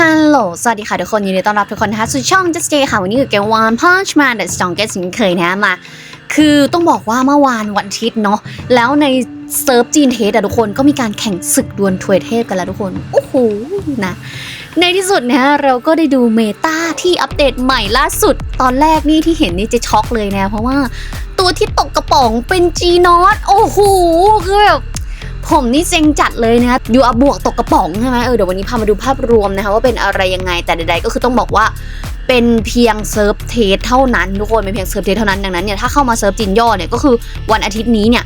ฮัลโหล สวัสดีค่ะทุกคน ยินดีต้อนรับทุกคนนะคะสู่ช่อง Just J ค่ะ วันนี้คือเกม One Punch Man The Strongest เช่นเคยนะมา คือต้องบอกว่าเมื่อวานวันอาทิตย์เนาะ แล้วในเซิร์ฟจีนเทสอะทุกคนก็มีการแข่งศึกดวลถวยเทพกันแล้วทุกคน โอ้โห นะ ในที่สุดนะเราก็ได้ดูเมตาที่อัปเดตใหม่ล่าสุด ตอนแรกนี่ที่เห็นนี่จะช็อกเลยนะ เพราะว่าตัวที่ตกกระป๋องเป็น G n o t โอ้โห คือแบบ ผมนี่เซ็งจัดเลยนะคะยูอาบวกตกกระป๋องใช่ไหมเออเดี๋ยววันนี้พามาดูภาพรวมนะคะว่าเป็นอะไรยังไงแต่ใดๆก็คือต้องบอกว่าเป็นเพียงเซิร์ฟเทสเท่านั้นทุกคนเป็นเพียงเซิร์ฟเทสเท่านั้นดังนั้นเนี่ยถ้าเข้ามาเซิร์ฟจินย่อเนี่ยก็คือวันอาทิตย์นี้เนี่ย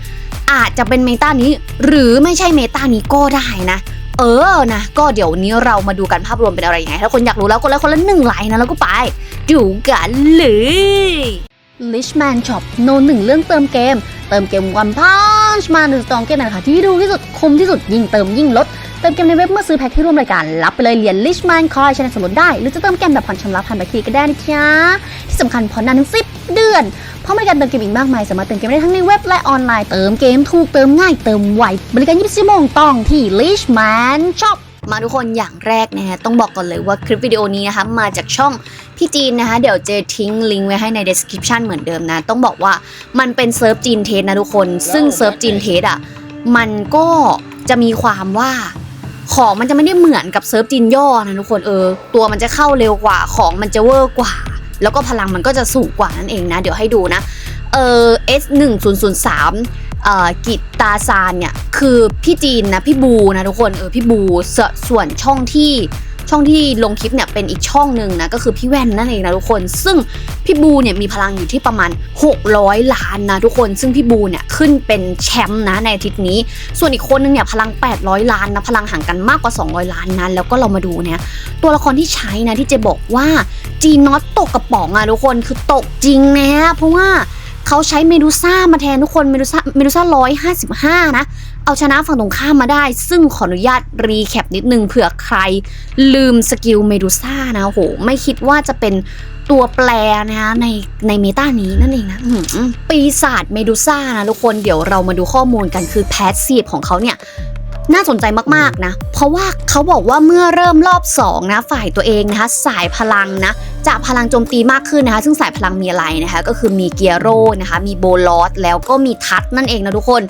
อาจจะเป็นเมตานี้ หรือไม่ใช่เมตานี้ก็ได้นะเออนะก็เดี๋ยวนี้เรามาดูกันภาพรวมเป็นอะไรยังไงถ้าคนอยากรู้แล้วคนละคนละหนึ่งไลน์นะแล้วก็ไปดูกันเลย Lichman Shop โนหนึ่งเรื่องเติมเกม เติมเกมวันพัชมาหนึ่งสตองเกมนะคะที่ดูที่สุดคุ้มที่สุดยิ่งเติมยิ่งลด เติมเกมในเว็บเมื่อซื้อแพ็คที่ร่วมรายการ รับไปเลยเหรียญ Lichman Coin ชนะส่วนลดได้ หรือจะเติมเกมแบบผ่อนชำระผ่านบัตรเครดิตก็ได้นะจ๊ะที่สำคัญผ่อนนานถึง 10 เดือนเพร้อมบริการเติมเกมอีกมากมาย สามารถเติมเกมได้ทั้งในเว็บและออนไลน์เติมเกมถูกเติมง่ายเติมไวบริการ24ชั่วโมงต้องที่ Lichman Shop มาทุกคนอย่างแรกนะฮะต้องบอกก่อนเลยว่าคลิปวิดีโอนี้นะคะมาจากช่อง พี่จีนนะคะ เดี๋ยวเจทิ้งลิงก์ไว้ให้ใน description เหมือนเดิมนะ ต้องบอกว่ามันเป็นเซิร์ฟจีนเทสนะทุกคน ซึ่งเซิร์ฟจีนเทสอะ มันก็จะมีความว่าของมันจะไม่ได้เหมือนกับเซิร์ฟจีนย่อนะทุกคนเออ ตัวมันจะเข้าเร็วกว่าของมันจะเวอร์กว่า แล้วก็พลังมันก็จะสูงกว่านั่นเองนะ เดี๋ยวให้ดูนะเออ S 1 0 0 3เอ่อกิตตาซานเนี่ย คือพี่จีนนะ พี่บูนะทุกคนเออพี่บูสส่วนช่องที่ ช่องที่ลงคลิปเนี่ยเป็นอีกช่องหนึ่งนะก็คือพี่แว่นนั่นเองนะทุกคน ซึ่งพี่บูเนี่ยมีพลังอยู่ที่ประมาณ 600 ล้านนะทุกคน ซึ่งพี่บูเนี่ยขึ้นเป็นแชมป์นะในอาทิตย์นี้ ส่วนอีกคนนึงเนี่ยพลัง 800 ล้านนะพลังห่างกันมากกว่า 200 ล้านนะแล้วก็เรามาดูเนี่ยตัวละครที่ใช้นะที่เจะบอกว่าจีน็อตตกกระป๋องอะทุกคนคือตกจริงนะเพราะว่าเขาใช้เมดูซ่ามาแทนทุกคนเมดูซ่าเมดูซ่าร้อยห้าสิบห้านะ เอาชนะฝั่งตรงข้ามมาได้ ซึ่งขออนุญาตรีแคปนิดนึงเผื่อใครลืมสกิลเมดูซ่านะโหไม่คิดว่าจะเป็นตัวแปรนะในในเมตานี้นั่นเองนะปีศาจเมดูซ่านะทุกคนเดี๋ยวเรามาดูข้อมูลกันคือแพสซีฟของเขาเนี่ยน่าสนใจมากๆนะ เพราะว่าเขาบอกว่าเมื่อเริ่มรอบ 2 นะ ฝ่ายตัวเองนะคะสายพลังนะ จะพลังโจมตีมากขึ้นนะคะ ซึ่งสายพลังมีอะไรนะคะ ก็คือมีเกียร์โร่นะคะ มีโบลอสแล้วก็มีทัตนั่นเองนะทุกคน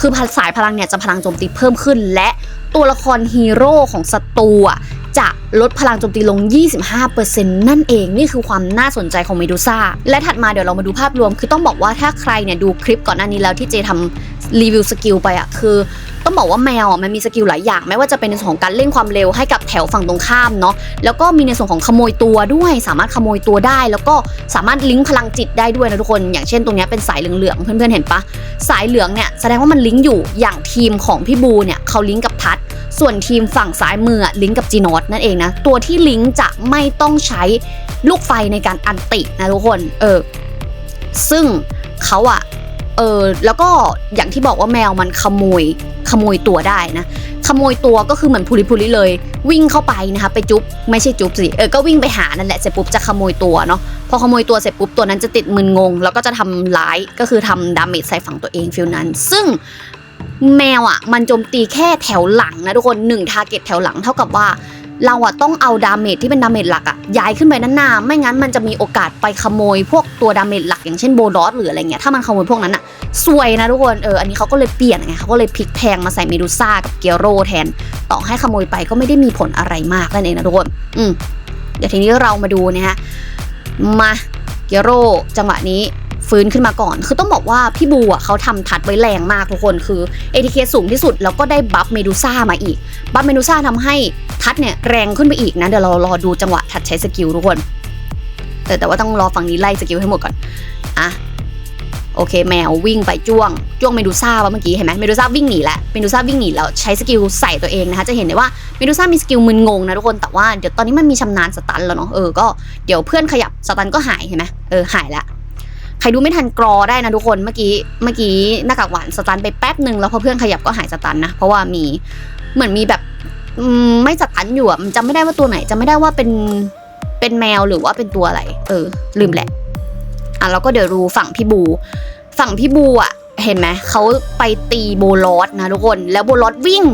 คือสายพลังเนี่ยจะพลังโจมตีเพิ่มขึ้น และตัวละครฮีโร่ของศัตรูอะ จะลดพลังโจมตีลง 25%นั่นเอง นี่คือความน่าสนใจของเมดูซ่า และถัดมาเดี๋ยวเรามาดูภาพรวม คือต้องบอกว่าถ้าใครเนี่ยดูคลิปก่อนหน้านี้แล้วที่เจทำรีวิวสกิลไปอะคือต้องบอกว่าแมวอะมันมีสกิลหลายอย่างไม่ว่าจะเป็นในส่วนของการเล่นความเร็วให้กับแถวฝั่งตรงข้ามเนาะแล้วก็มีในส่วนของขโมยตัวด้วย สามารถขโมยตัวได้ แล้วก็สามารถลิงก์พลังจิตได้ด้วยนะทุกคน อย่างเช่นตรงนี้เป็นสายเหลืองๆเพื่อนๆเห็นปะสายเหลืองเนี่ยแสดงว่ามันลิงก์อยู่อย่างทีมของพี่บูเนี่ยเขาลิงก์กับทัศน์ ส่วนทีมฝั่งซ้ายมือลิงก์กับจีนอตนั่นเองนะ ตัวที่ลิงก์จะไม่ต้องใช้ลูกไฟในการอันตินะทุกคน เออ ซึ่งเขาอะเออแล้วก็อย่างที่บอกว่าแมวมันขโมยขโมยตัวได้นะ ขโมยตัวก็คือเหมือนพูลิพูลิเลย วิ่งเข้าไปนะคะไปจุ๊บไม่ใช่จุ๊บสิเออก็วิ่งไปหานั่นแหละเสร็จปุ๊บจะขโมยตัวเนาะพอขโมยตัวเสร็จปุ๊บตัวนั้นจะติดมึนงง แล้วก็จะทำร้ายก็คือทำดาเมจใส่ฝั่งตัวเองฟิลนั้น ซึ่ง แมวอะมันโจมตีแค่แถวหลังนะทุกคนหนึ่งทาร์เก็ตแถวหลังเท่ากับว่าเราอะต้องเอาดาเมจที่เป็นดาเมจหลักอะย้ายขึ้นไปด้านหน้าไม่งั้นมันจะมีโอกาสไปขโมยพวกตัวดาเมจหลักอย่างเช่นโบลอสหรืออะไรเงี้ยถ้ามันขโมยพวกนั้นอะซวยนะทุกคนเอออันนี้เขาก็เลยเปลี่ยนไงเขาก็เลยพลิกแพงมาใส่เมดูซ่ากับเกียโรแทน ต่อให้ขโมยไปก็ไม่ได้มีผลอะไรมากนั่นเองนะทุกคนอืมเดี๋ยวทีนี้เรามาดูนะฮะมาเกียโรจังหวะนี้ ฟื้นขึ้นมาก่อน คือต้องบอกว่าพี่บูอะเขาทำทัดไว้แรงมากทุกคนคือ ATK สูงที่สุดแล้วก็ได้บัฟเมดูซ่ามาอีก บัฟเมดูซ่าทำให้ทัดเนี่ยแรงขึ้นไปอีกนะเดี๋ยวเรารอดูจังหวะทัดใช้สกิลทุกคนเออแต่ว่าต้องรอฝั่งนี้ไล่สกิลให้หมดก่อนอะโอเคแมววิ่งไปจ้วง จ้วงเมดูซ่าว่าเมื่อกี้เห็นไหมเมดูซ่าวิ่งหนีแล้วเมดูซ่าวิ่งหนีแล้วใช้สกิลใส่ตัวเองนะคะจะเห็นได้ว่าเมดูซ่ามีสกิลมึนงงนะทุกคนแต่ว่าเดี๋ยวตอนนี้มันมีชำนาญสตันแล้วเนาะเออก็เดี๋ยวเพื่อนขยับสตันก็หายเห็นไหมเออหายแล้ว ใครดูไม่ทันกรอได้นะทุกคนเมื่อกี้เมื่อกี้หน้ากากหวานสตันไปแป๊บหนึ่งแล้วพอเพื่อนขยับก็หายสตันนะ เพราะว่ามีเหมือนมีแบบอืมไม่สตันอยู่อะมันจำไม่ได้ว่าตัวไหนจำไม่ได้ว่าเป็นเป็นแมวหรือว่าเป็นตัวอะไร เออ ลืมแหละอะแล้วก็เดี๋ยวดูฝั่งพี่บู ฝั่งพี่บูอะเห็นไหมเขาไปตีโบลอสนะทุกคนแล้วโบลอสวิ่ง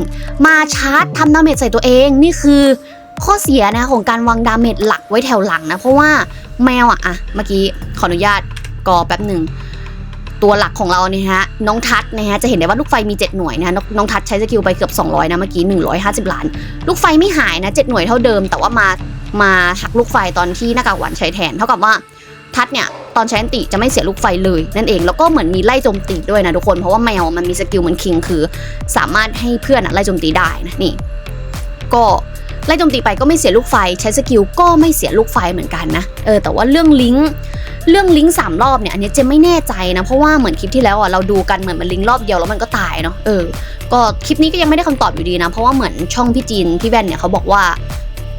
มาชาร์จทำดาเมจใส่ตัวเองนี่คือข้อเสียนะของการวางดาเมจหลักไว้แถวหลังนะ เพราะว่าแมวอะอะเมื่อกี้ขออนุญาต กอแป๊บหนึ่งตัวหลักของเราเนี่ยฮะน้องทัศนะฮะจะเห็นได้ว่าลูกไฟมี 7 หน่วยนะน้องทัศใช้สกิลไปเกือบ 200 นะเมื่อกี้ 150 ล้าน ลูกไฟไม่หายนะ 7 หน่วยเท่าเดิม แต่ว่ามามาหักลูกไฟตอนที่หน้ากากหวานใช้แทน เท่ากับว่าทัศเนี่ยตอนใช้อันติจะไม่เสียลูกไฟเลยนั่นเองแล้วก็เหมือนมีไล่โจมตีด้วยนะทุกคนเพราะว่าแมวมันมีสกิลเหมือนคิงคือ สามารถให้เพื่อนอะไล่โจมตีได้นะนี่ ก็ไล่โจมตีไปก็ไม่เสียลูกไฟ ใช้สกิลก็ไม่เสียลูกไฟเหมือนกันนะเออแต่ว่าเรื่องลิงก์ เรื่องลิงก์สามรอบเนี่ยอันนี้เจมไม่แน่ใจนะ เพราะว่าเหมือนคลิปที่แล้วอะเราดูกันเหมือนมันลิงก์รอบเดียวแล้วมันก็ตายเนาะเออก็คลิปนี้ก็ยังไม่ได้คำตอบอยู่ดีนะ เพราะว่าเหมือนช่องพี่จีนพี่แว่นเนี่ยเขาบอกว่า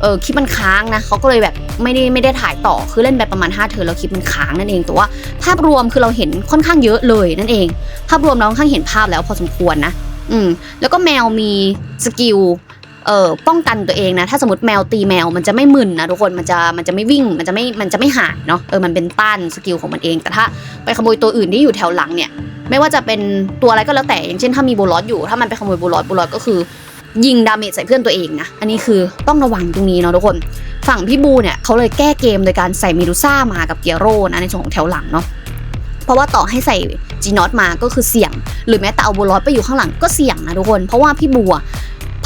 เออคลิปมันค้างนะเขาก็เลยแบบไม่ได้ไม่ได้ถ่ายต่อคือเล่นไปประมาณ 5เทอแล้วคลิปมันค้างนั่นเองแต่ว่าภาพรวมคือเราเห็นค่อนข้างเยอะเลยนั่นเอง ภาพรวมเราค่อนข้างเห็นภาพแล้วพอสมควรนะอืมแล้วก็แมวมีสกิล เอ่อป้องกันตัวเองนะ ถ้าสมมติแมวตีแมวมันจะไม่มึนนะทุกคนมันจะมันจะไม่วิ่งมันจะไม่มันจะไม่หายเนาะเออมันเป็นต้านสกิลของมันเอง แต่ถ้าไปขโมยตัวอื่นที่อยู่แถวหลังเนี่ย ไม่ว่าจะเป็นตัวอะไรก็แล้วแต่อย่างเช่นถ้ามีโบลอสอยู่ ถ้ามันไปขโมยโบลอสโบลอสก็คือ ยิงดาเมจใส่เพื่อนตัวเองนะอันนี้คือต้องระวังตรงนี้เนาะทุกคน ฝั่งพี่บูเนี่ยเขาเลยแก้เกมโดยการใส่เมดูซ่ามากับเกียโร่นะในส่วนของแถวหลังเนาะเพราะว่าต่อให้ใส่จีนอตมาก็คือเสี่ยง หรือแม้แต่เอาโบลอสไปอยู่ข้างหลังก็เสี่ยงนะทุกคน เพราะว่าพี่บัว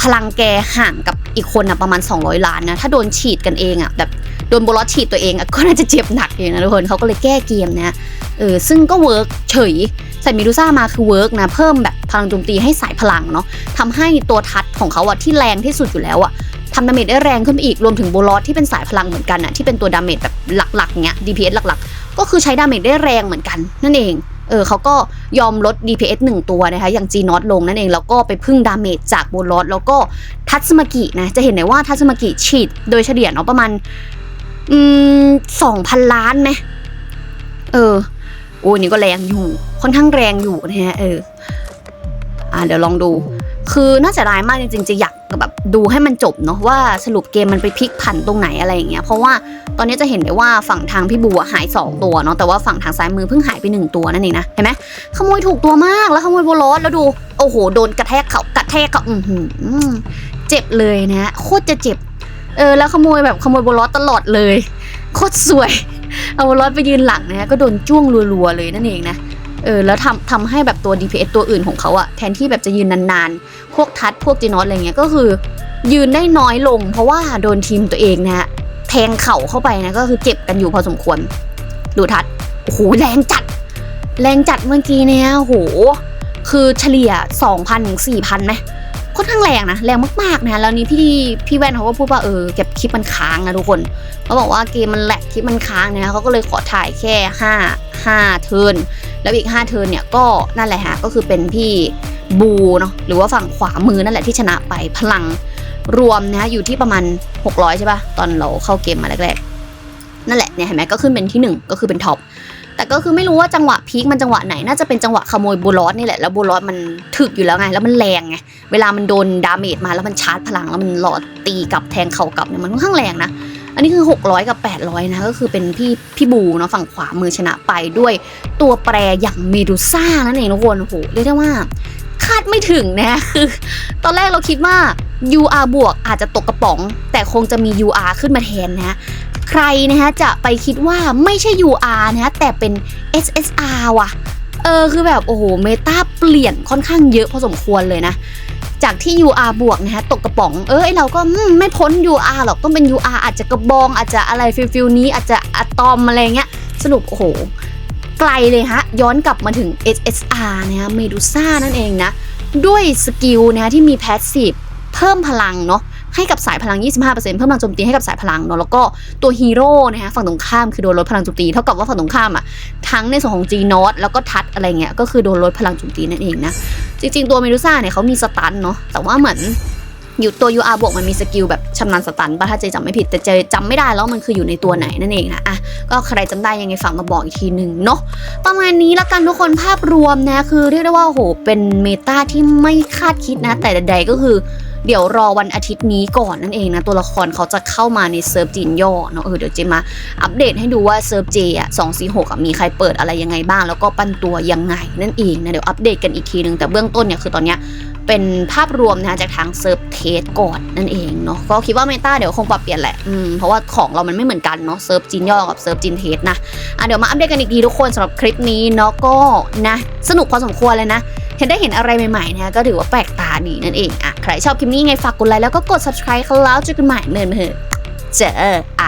พลังแกห่างกับอีกคนนะประมาณ 200 ล้านนะถ้าโดนฉีดกันเองอะแบบโดนโบลอสฉีดตัวเองอะก็น่าจะเจ็บหนักอยู่นะทุกคนเขาก็เลยแก้เกมนะเออซึ่งก็เวิร์กเฉยใส่มิดูซ่ามาคือเวิร์กนะเพิ่มแบบพลังโจมตีให้สายพลังเนาะทำให้ตัวทัดของเขาอะที่แรงที่สุดอยู่แล้วอะทำดาเมจได้แรงขึ้นไปอีกรวมถึงโบลอสที่เป็นสายพลังเหมือนกันอะที่เป็นตัวดาเมจแบบหลักๆเนี้ย DPS หลักๆ ก็คือใช้ดาเมจได้แรงเหมือนกันนั่นเอง เออเขาก็ยอมลด DPS 1 ตัวนะคะ อย่าง G n o t ลงนั่นเอง แล้วก็ไปพึ่งดาเมจจากโบลอสแล้วก็ทัตสมากินะ จะเห็นได้ว่าทัตสมากิฉีดโดยเฉลี่ยเนาะประมาณ อืมสองพันล้านไหมเออ โอ้นี่ก็แรงอยู่ ค่อนข้างแรงอยู่นะฮะ เออ อ่าเดี๋ยวลองดู คือน่าจะร้ายมากจริงๆจะอยาก แบบดูให้มันจบเนาะว่าสรุปเกมมันไปพลิกผันตรงไหนอะไรอย่างเงี้ยเพราะว่าตอนนี้จะเห็นได้ว่าฝั่งทางพี่บัวหาย 2 ตัวเนาะแต่ว่าฝั่งทางซ้ายมือเพิ่งหายไป 1 ตัวนั่นเองนะเห็นไหมขโมยถูกตัวมากแล้วขโมยโบลอสแล้วดูโอ้โหโดนกระแทกเขากระแทกเขาอือหือเจ็บเลยนะโคตรจะเจ็บเออแล้วขโมยแบบขโมยโบลอสตลอดเลยโคตรสวยเอาโบลอสไปยืนหลังนะก็โดนจ้วงรัวๆเลยนั่นเองนะ เออแล้วทำทำให้แบบตัว DPS ตัวอื่นของเขาอะแทนที่แบบจะยืนนานๆ พวกทัดพวกจีนอสอะไรเงี้ยก็คือยืนได้น้อยลง เพราะว่าโดนทีมตัวเองนะฮะแทงเข่าเข้าไปนะก็คือเจ็บกันอยู่พอสมควร ดูทัดโอ้โหแรงจัด แรงจัดเมื่อกี้เนี่ยโอ้โหคือเฉลี่ย 2,000ถึง4,000ไหมค่อนข้างแรงนะแรงมากๆนะแล้วนี้พี่พี่แว่นเขาก็พูดว่าเออเก็บคลิปมันค้างนะทุกคนเขาบอกว่าเกมมันแหลกคลิปมันค้างเนะเขาก็เลยขอถ่ายแค่ 5 5 เทิร์น แล้วอีก 5 เทิร์นเนี่ยก็นั่นแหละฮะก็คือเป็นพี่บูเนาะหรือว่าฝั่งขวามือนั่นแหละที่ชนะไปพลังรวมนะอยู่ที่ประมาณ 600 ใช่ปะตอนเราเข้าเกมมาแรกๆ นั่นแหละเนี่ยเห็นไหมก็ขึ้นเป็นที่ 1 ก็คือเป็นท็อปแต่ก็คือไม่รู้ว่าจังหวะพีคมันจังหวะไหนน่าจะเป็นจังหวะขโมยบูลอสนี่แหละแล้วบูลอสมันถึกอยู่แล้วไง แล้วมันแรงไงเวลามันโดนดาเมจมาแล้วมันชาร์จพลังแล้วมันหลอดตีกลับแทงเข่ากลับเนี่ยมันค่อนข้างแรงนะ อันนี้คือ 600 กับ 800 นะ ก็คือเป็นพี่พี่บูเนาะฝั่งขวามือชนะไปด้วยตัวแปรอย่างเมดูซ่านั่นเองทุกคนโหเรียกได้ว่าคาดไม่ถึงนะคือ ตอนแรกเราคิดว่า UR บวกอาจจะตกกระป๋อง แต่คงจะมี UR ขึ้นมาแทนนะใครนะฮะจะไปคิดว่าไม่ใช่ UR นะฮะแต่เป็น SSR ว่ะเออคือแบบโอ้โหเมตาเปลี่ยนค่อนข้างเยอะพอสมควรเลยนะ จากที่ UR บวกนะฮะตกกระป๋อง เออไอ้เราก็ไม่พ้น UR หรอกต้องเป็น UR อาจจะกระบองอาจจะอะไรฟิลฟิลนี้อาจจะอะตอมอะไรเงี้ยสรุปโอ้โห ไกลเลยฮะ ย้อนกลับมาถึง SSR นะฮะเมดูซ่านั่นเองนะ ด้วยสกิลนะฮะที่มีแพสซีฟเพิ่มพลังเนาะให้กับสายพลัง 25%เพิ่มพลังโจมตีให้กับสายพลังเนาะแล้วก็ตัวฮีโร่นะฮะฝั่งตรงข้ามคือโดนลดพลังโจมตีเท่ากับว่าฝั่งตรงข้ามอะทั้งในส่วนของ G n o t แล้วก็ทัดอะไรเงี้ยก็คือโดนลดพลังโจมตีนั่นเองนะ จริง ๆ ตัวเมดูซ่าเนี่ยเขามีสตันเนาะแต่ว่าเหมือนอยู่ตัว UR บวกมันมีสกิลแบบชำนาญสตันปะถ้าเจจำไม่ผิดแต่เจจำไม่ได้แล้วมันคืออยู่ในตัวไหนนั่นเองนะอะก็ใครจำได้ยังไงฝากมาบอกอีกทีหนึ่งเนาะประมาณนี้ละกันทุกคนภาพรวมนะคือเรียกได้ว่าโอ้โหเป็นเมตาที่ไม่คาดคิดนะ แต่ใดๆก็คือ เดี๋ยวรอวันอาทิตย์นี้ก่อนนั่นเองนะ ตัวละครเขาจะเข้ามาในเซิร์ฟจีนย่อเนาะเออเดี๋ยวเจมาอัปเดตให้ดูว่าเซิร์ฟเจอะสองสี่หกมีใครเปิดอะไรยังไงบ้าง แล้วก็ปั้นตัวยังไงนั่นเองนะเดี๋ยวอัปเดตกันอีกทีนึงแต่เบื้องต้นเนี่ยคือตอนเนี้ยเป็นภาพรวมนะคะจากทางเซิร์ฟเทสก่อนนั่นเองเนาะก็คิดว่าเมตาเดี๋ยวคงปรับเปลี่ยนแหละอืมเพราะว่าของเรามันไม่เหมือนกันเนาะเซิร์ฟจีนย่อกับเซิร์ฟจีนเทสนะอะเดี๋ยวมาอัปเดตกันอีกทีทุกคนสำหรับคลิปนี้เนาะก็นะสนุกพอสมควรเลยนะเห็นได้เห็นอะไรใหม่ๆนะก็ถือว่าแปลกตา ดีนั่นเองอะใครชอบคลิปนี้ไงฝากกดไลค์แล้วก็กด subscribe เขาแล้วเจอกันใหม่เนินเหอะเจอไอ